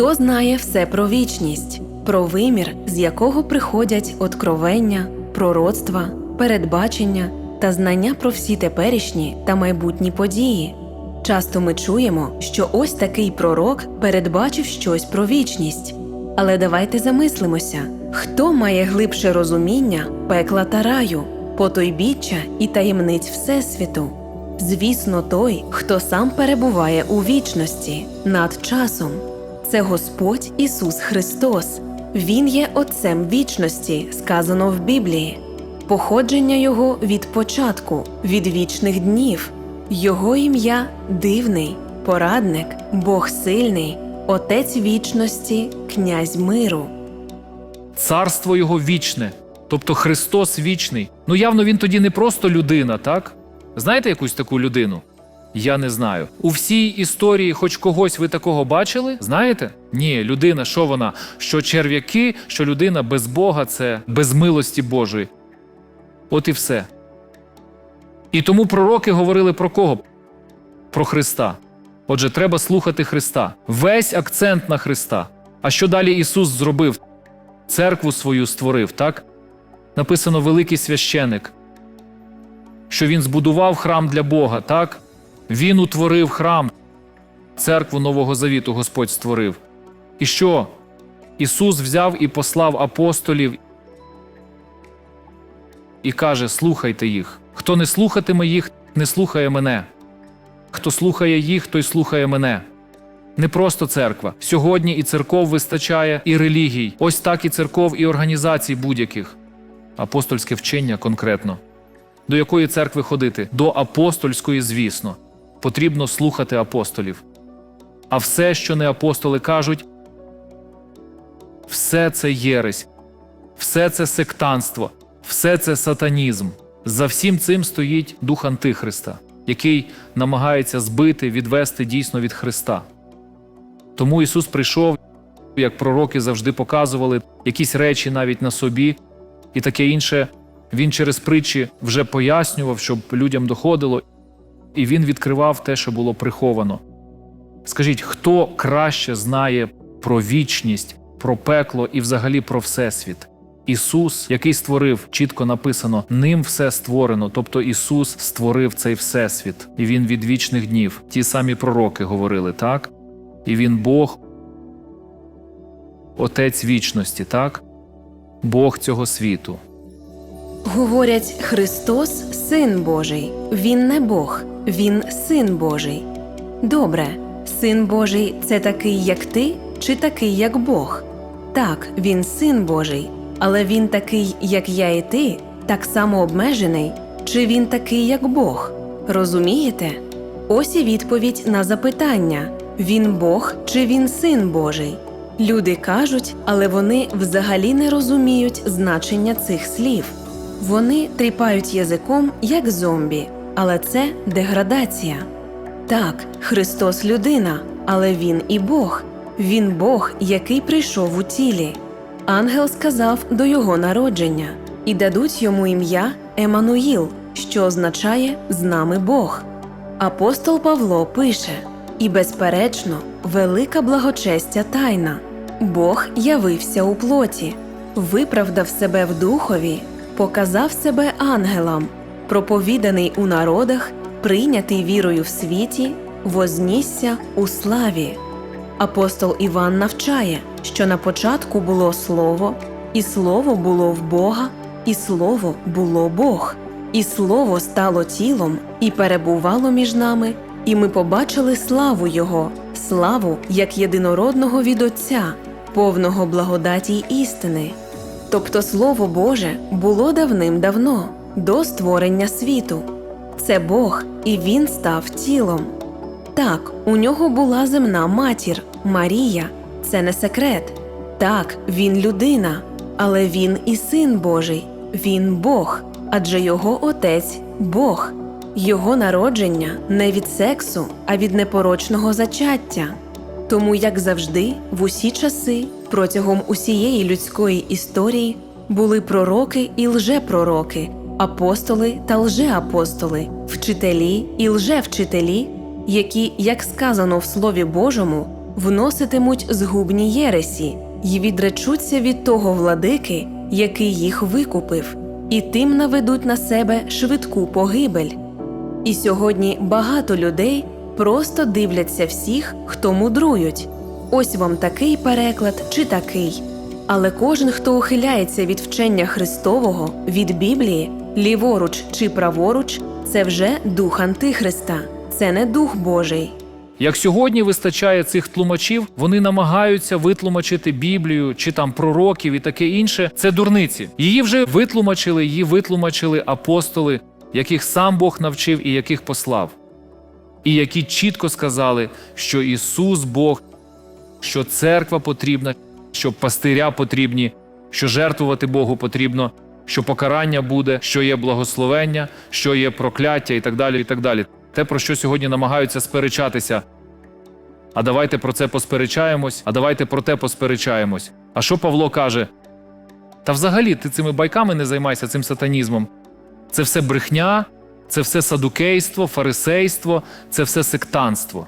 Хто знає все про вічність, про вимір, з якого приходять откровення, пророцтва, передбачення та знання про всі теперішні та майбутні події? Часто ми чуємо, що ось такий пророк передбачив щось про вічність. Але давайте замислимося, хто має глибше розуміння пекла та раю, потойбіччя і таємниць Всесвіту? Звісно, той, хто сам перебуває у вічності над часом. Це Господь Ісус Христос. Він є Отцем вічності, сказано в Біблії. Походження Його від початку, від вічних днів. Його ім'я дивний, порадник, Бог сильний, Отець вічності, князь миру. Царство його вічне, тобто Христос вічний. Ну явно він тоді не просто людина, так? Знаєте якусь таку людину? Я не знаю. У всій історії хоч когось ви такого бачили? Знаєте? Ні, людина, що вона? Що черв'яки, що людина без Бога це без милості Божої. От і все. І тому пророки говорили про кого? Про Христа. Отже, треба слухати Христа. Весь акцент на Христа. А що далі Ісус зробив? Церкву свою створив, так? Написано великий священик, що він збудував храм для Бога, так? Він утворив храм, церкву Нового Завіту Господь створив. І що? Ісус взяв і послав апостолів і каже: слухайте їх. Хто не слухатиме їх, не слухає мене. Хто слухає їх, той слухає мене. Не просто церква. Сьогодні і церков вистачає, і релігій. Ось так і церков, і організацій будь-яких. Апостольське вчення конкретно. До якої церкви ходити? До апостольської, звісно. Потрібно слухати апостолів. А все, що не апостоли кажуть, все це єресь, все це сектанство, все це сатанізм. За всім цим стоїть дух Антихриста, який намагається збити, відвести дійсно від Христа. Тому Ісус прийшов, як пророки завжди показували, якісь речі навіть на собі і таке інше. Він через притчі вже пояснював, щоб людям доходило, і він відкривав те, що було приховано. Скажіть, хто краще знає про вічність, про пекло і взагалі про Всесвіт? Ісус, який створив, чітко написано, ним все створено, тобто Ісус створив цей Всесвіт, і Він від вічних днів. Ті самі пророки говорили, так? І Він Бог, Отець вічності, так? Бог цього світу. Говорять, Христос син Божий. Він не Бог, він син Божий. Добре, син Божий це такий, як ти, чи такий, як Бог? Так, він син Божий, але він такий, як я і ти, так само обмежений, чи він такий, як Бог? Розумієте? Ось і відповідь на запитання: він Бог чи він син Божий? Люди кажуть, але вони взагалі не розуміють значення цих слів. Вони тріпають язиком, як зомбі, але це деградація. Так, Христос людина, але Він і Бог. Він Бог, який прийшов у тілі. Ангел сказав до його народження, і дадуть йому ім'я Емануїл, що означає з нами Бог. Апостол Павло пише: І, безперечно, велика благочестя тайна. Бог явився у плоті, виправдав себе в духові, показав себе ангелам, проповіданий у народах, прийнятий вірою в світі, вознісся у славі. Апостол Іван навчає, що на початку було Слово, і Слово було в Бога, і Слово було Бог, і Слово стало тілом і перебувало між нами, і ми побачили славу Його, славу як єдинородного від Отця, повного благодаті й істини. Тобто Слово Боже було давним-давно, до створення світу. Це Бог, і Він став тілом. Так, у нього була земна матір Марія. Це не секрет. Так, він людина, але він і син Божий, він Бог, адже його отець Бог, його народження не від сексу, а від непорочного зачаття. Тому, як завжди, в усі часи, протягом усієї людської історії, були пророки і лжепророки, апостоли та лжеапостоли, вчителі і лжевчителі, які, як сказано в Слові Божому, вноситимуть згубні єресі й відречуться від того владики, який їх викупив, і тим наведуть на себе швидку погибель. І сьогодні багато людей просто дивляться всіх, хто мудрують. Ось вам такий переклад чи такий. Але кожен, хто ухиляється від вчення Христового, від Біблії, ліворуч чи праворуч, це вже дух Антихриста, це не дух Божий. Як сьогодні вистачає цих тлумачів, вони намагаються витлумачити Біблію чи там пророків і таке інше. Це дурниці. Її вже витлумачили, її витлумачили апостоли, яких сам Бог навчив і яких послав. І які чітко сказали, що Ісус Бог, що церква потрібна, що пастиря потрібні, що жертвувати Богу потрібно, що покарання буде, що є благословення, що є прокляття і так далі. і так далі. Те, про що сьогодні намагаються сперечатися. А давайте про це посперечаємось, а давайте про те посперечаємось. А що Павло каже? Та взагалі ти цими байками не займайся цим сатанізмом. Це все брехня, це все садукейство, фарисейство, це все сектанство.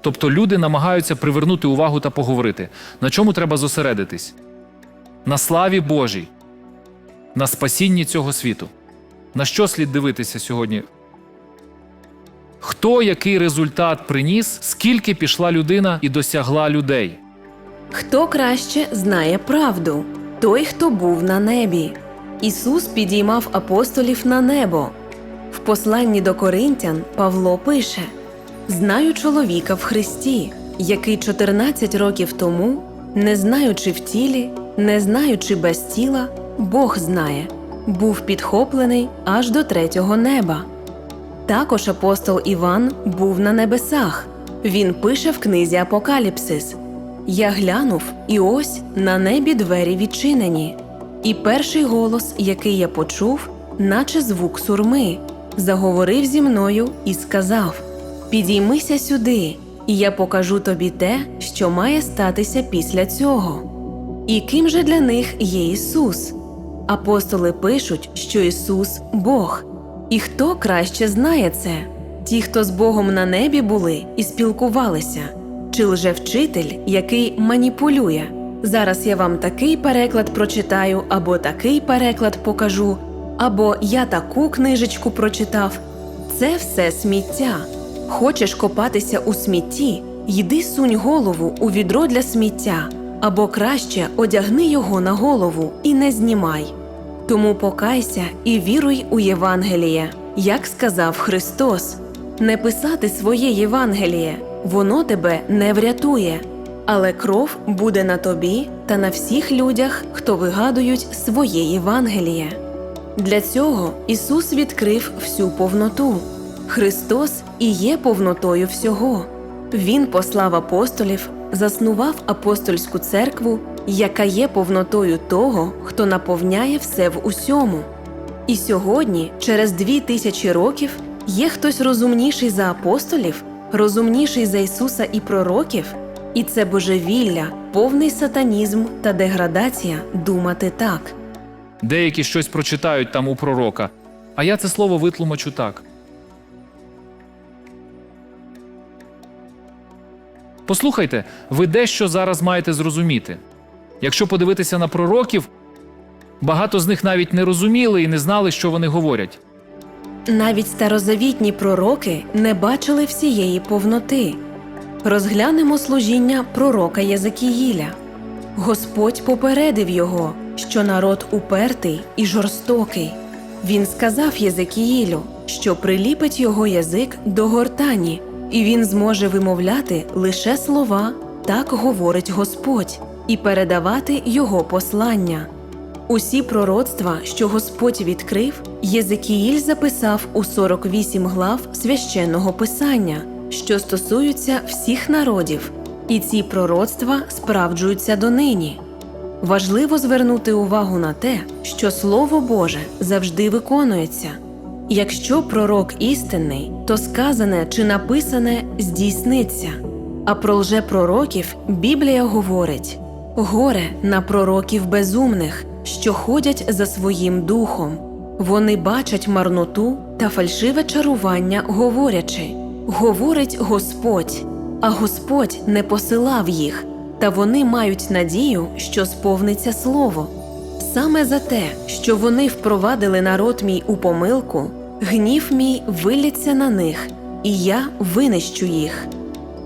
Тобто люди намагаються привернути увагу та поговорити. На чому треба зосередитись? На славі Божій, на спасінні цього світу. На що слід дивитися сьогодні? Хто який результат приніс, скільки пішла людина і досягла людей? Хто краще знає правду? Той, хто був на небі. Ісус підіймав апостолів на небо. В посланні до Коринтян Павло пише: Знаю чоловіка в Христі, який 14 років тому, не знаючи в тілі, не знаючи без тіла, Бог знає, був підхоплений аж до третього неба. Також апостол Іван був на небесах. Він пише в книзі Апокаліпсис: Я глянув, і ось на небі двері відчинені. І перший голос, який я почув, наче звук сурми, заговорив зі мною і сказав: Підіймися сюди, і я покажу тобі те, що має статися після цього. І ким же для них є Ісус? Апостоли пишуть, що Ісус Бог. І хто краще знає це? Ті, хто з Богом на небі були і спілкувалися, чи лжевчитель, який маніпулює. Зараз я вам такий переклад прочитаю, або такий переклад покажу, або я таку книжечку прочитав. Це все сміття. Хочеш копатися у смітті, йди сунь голову у відро для сміття, або краще одягни його на голову і не знімай. Тому покайся і віруй у Євангеліє, як сказав Христос. Не писати своє Євангеліє, воно тебе не врятує, але кров буде на тобі та на всіх людях, хто вигадують своє Євангеліє. Для цього Ісус відкрив всю повноту. Христос і є повнотою всього. Він послав апостолів, заснував апостольську церкву, яка є повнотою того, хто наповняє все в усьому. І сьогодні, через дві тисячі років, є хтось розумніший за апостолів, розумніший за Ісуса і пророків, і це божевілля, повний сатанізм та деградація думати так. Деякі щось прочитають там у пророка, а я це слово витлумачу так. Послухайте, ви дещо зараз маєте зрозуміти. Якщо подивитися на пророків, багато з них навіть не розуміли і не знали, що вони говорять. Навіть старозавітні пророки не бачили всієї повноти. Розглянемо служіння пророка Єзекіїля. Господь попередив його, що народ упертий і жорстокий. Він сказав Єзекіїлю, що приліпить його язик до гортані, і він зможе вимовляти лише слова, так говорить Господь, і передавати його послання. Усі пророцтва, що Господь відкрив, Єзекіїль записав у 48 глав священного писання, що стосуються всіх народів, і ці пророцтва справджуються донині. Важливо звернути увагу на те, що Слово Боже завжди виконується. Якщо пророк істинний, то сказане чи написане здійсниться. А про лжепророків Біблія говорить: горе на пророків безумних, що ходять за своїм духом. Вони бачать марноту та фальшиве чарування, говорячи: говорить Господь. а Господь не посилав їх, та вони мають надію, що сповниться слово. Саме за те, що вони впровадили народ мій у помилку, гнів мій вилється на них, і я винищу їх.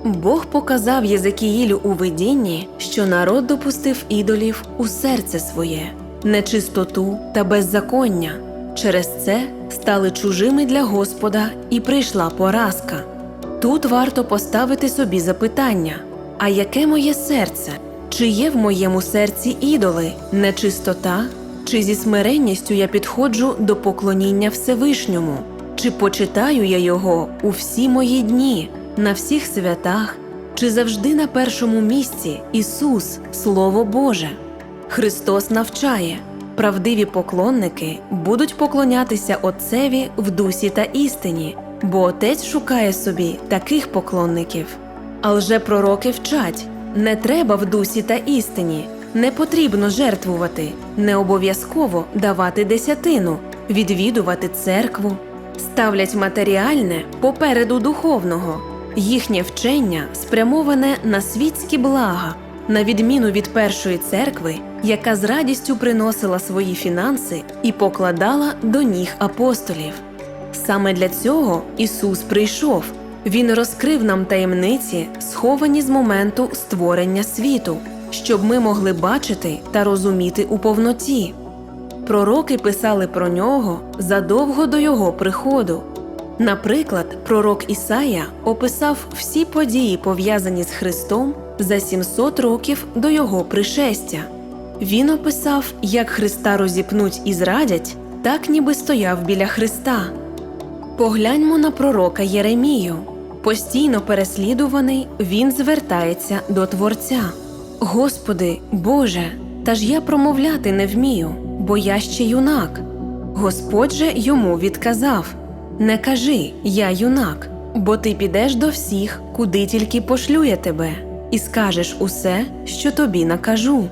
Бог показав Єзекіїлю у видінні, що народ допустив ідолів у серце своє, нечистоту та беззаконня. Через це стали чужими для Господа і прийшла поразка. Тут варто поставити собі запитання: а яке моє серце? Чи є в моєму серці ідоли, нечистота? Чи зі смиренністю я підходжу до поклоніння Всевишньому? Чи почитаю я його у всі мої дні, на всіх святах? Чи завжди на першому місці Ісус, Слово Боже? Христос навчає, правдиві поклонники будуть поклонятися Отцеві в дусі та істині, бо Отець шукає собі таких поклонників. А лжепророки вчать не треба в дусі та істині, не потрібно жертвувати, не обов'язково давати десятину, відвідувати церкву, ставлять матеріальне попереду духовного. Їхнє вчення спрямоване на світські блага, на відміну від першої церкви, яка з радістю приносила свої фінанси і покладала до ніг апостолів. Саме для цього Ісус прийшов. Він розкрив нам таємниці, сховані з моменту створення світу, щоб ми могли бачити та розуміти у повноті. Пророки писали про нього задовго до його приходу. Наприклад, пророк Ісая описав всі події, пов'язані з Христом за 700 років до його пришестя. Він описав, як Христа розіпнуть і зрадять, так ніби стояв біля Христа. Погляньмо на пророка Єремію. Постійно переслідуваний, він звертається до Творця. Господи, Боже, та ж я промовляти не вмію, бо я ще юнак. Господь же йому відказав: Не кажи, я юнак, бо ти підеш до всіх, куди тільки пошлю я тебе, і скажеш усе, що тобі накажу.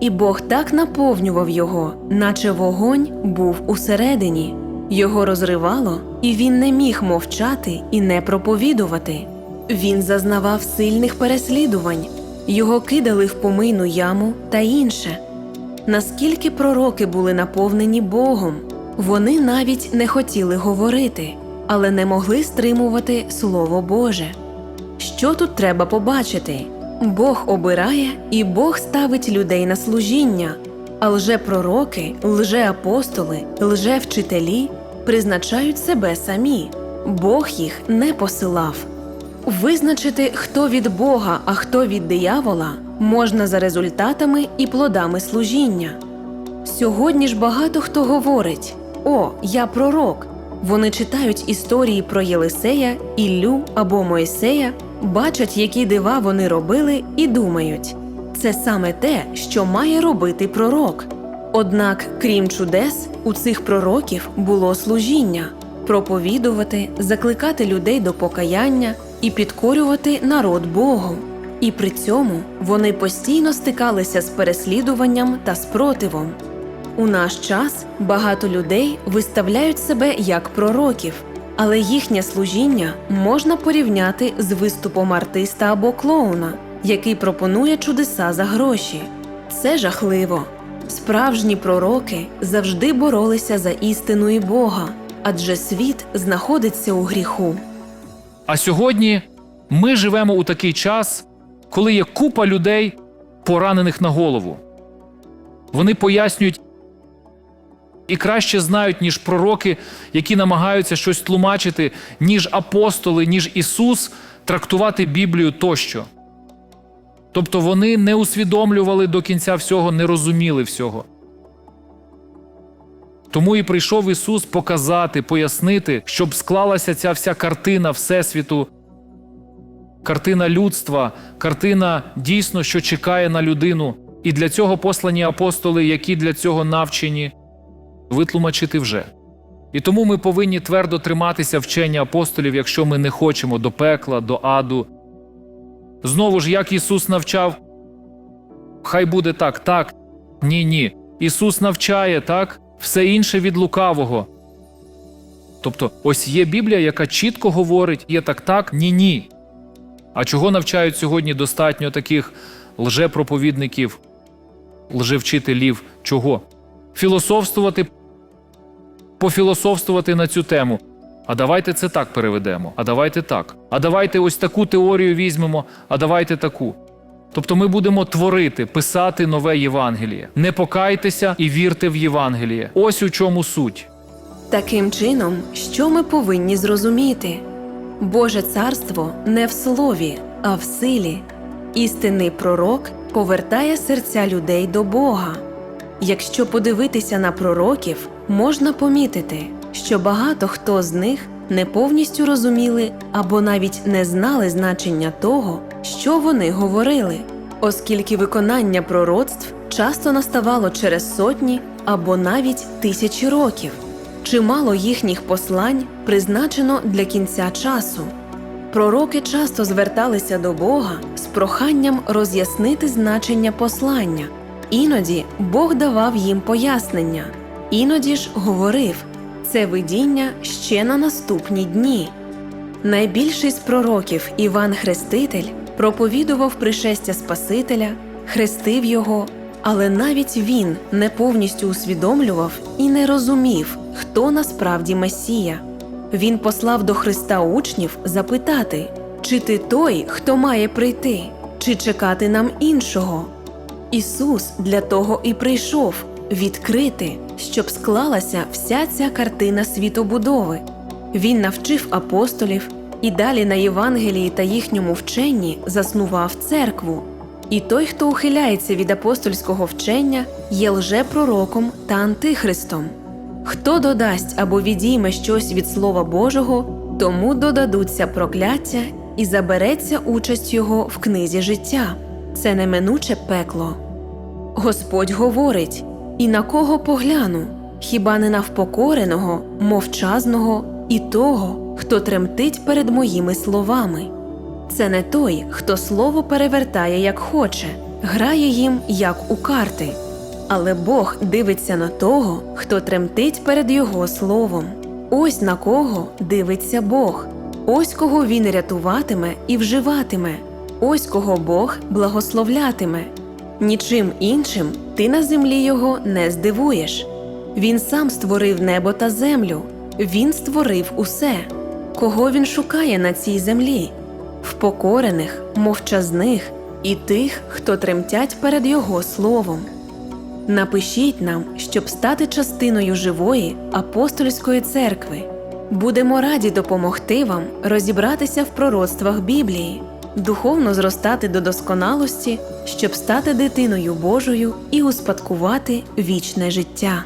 І Бог так наповнював його, наче вогонь був усередині. Його розривало, і він не міг мовчати і не проповідувати. Він зазнавав сильних переслідувань, його кидали в помийну яму та інше. Наскільки пророки були наповнені Богом, вони навіть не хотіли говорити, але не могли стримувати Слово Боже. Що тут треба побачити? Бог обирає і Бог ставить людей на служіння, а лжепророки, лжеапостоли, лжевчителі призначають себе самі. Бог їх не посилав. Визначити, хто від Бога, а хто від диявола, можна за результатами і плодами служіння. Сьогодні ж багато хто говорить: О, я пророк. Вони читають історії про Єлисея, Іллю або Мойсея, бачать, які дива вони робили, і думають, це саме те, що має робити пророк. Однак, крім чудес, у цих пророків було служіння проповідувати, закликати людей до покаяння і підкорювати народ Богу. І при цьому вони постійно стикалися з переслідуванням та спротивом. У наш час багато людей виставляють себе як пророків, але їхнє служіння можна порівняти з виступом артиста або клоуна, який пропонує чудеса за гроші. Це жахливо. Справжні пророки завжди боролися за істину і Бога, адже світ знаходиться у гріху. А сьогодні ми живемо у такий час, коли є купа людей, поранених на голову. Вони пояснюють і краще знають, ніж пророки, які намагаються щось тлумачити, ніж апостоли, ніж Ісус, трактувати Біблію тощо. Тобто вони не усвідомлювали до кінця всього, не розуміли всього. Тому і прийшов Ісус показати, пояснити, щоб склалася ця вся картина Всесвіту, картина людства, картина дійсно, що чекає на людину. І для цього послані апостоли, які для цього навчені, витлумачити вже. І тому ми повинні твердо триматися вчення апостолів, якщо ми не хочемо до пекла, до аду. Знову ж, як Ісус навчав, хай буде так, так, ні, ні. Ісус навчає так, все інше від лукавого. Тобто, ось є Біблія, яка чітко говорить, є так, так, ні, ні. А чого навчають сьогодні достатньо таких лжепроповідників, лжевчителів? Чого? Філософствувати, пофілософствувати на цю тему. А давайте це так переведемо, а давайте так. А давайте ось таку теорію візьмемо, а давайте таку. Тобто ми будемо творити, писати нове Євангеліє. Не покайтеся і вірте в Євангеліє. Ось у чому суть. Таким чином, що ми повинні зрозуміти? Боже царство не в слові, а в силі. Істинний пророк повертає серця людей до Бога. Якщо подивитися на пророків, можна помітити, що багато хто з них не повністю розуміли або навіть не знали значення того, що вони говорили, оскільки виконання пророцтв часто наставало через сотні або навіть тисячі років. Чимало їхніх послань призначено для кінця часу. Пророки часто зверталися до Бога з проханням роз'яснити значення послання. Іноді Бог давав їм пояснення, іноді ж говорив це видіння ще на наступні дні. Найбільший з пророків Іван Хреститель проповідував пришестя Спасителя, хрестив його, але навіть він не повністю усвідомлював і не розумів, хто насправді Месія. Він послав до Христа учнів запитати, чи ти той, хто має прийти, чи чекати нам іншого. Ісус для того і прийшов відкрити, щоб склалася вся ця картина світобудови. Він навчив апостолів і далі на Євангелії та їхньому вченні заснував церкву. І той, хто ухиляється від апостольського вчення, є лжепророком та антихристом. Хто додасть або відійме щось від Слова Божого, тому додадуться прокляття і забереться участь його в книзі життя. Це неминуче пекло. Господь говорить: і на кого погляну, хіба не на впокореного, мовчазного і того, хто тремтить перед моїми словами. Це не той, хто слово перевертає як хоче, грає їм як у карти. Але Бог дивиться на того, хто тремтить перед Його словом. Ось на кого дивиться Бог, ось кого він рятуватиме і вживатиме, ось кого Бог благословлятиме. Нічим іншим ти на землі його не здивуєш. Він сам створив небо та землю, він створив усе. Кого він шукає на цій землі? Впокорених, мовчазних і тих, хто тремтять перед Його словом. Напишіть нам, щоб стати частиною живої апостольської церкви. Будемо раді допомогти вам розібратися в пророцтвах Біблії, духовно зростати до досконалості, щоб стати дитиною Божою і успадкувати вічне життя.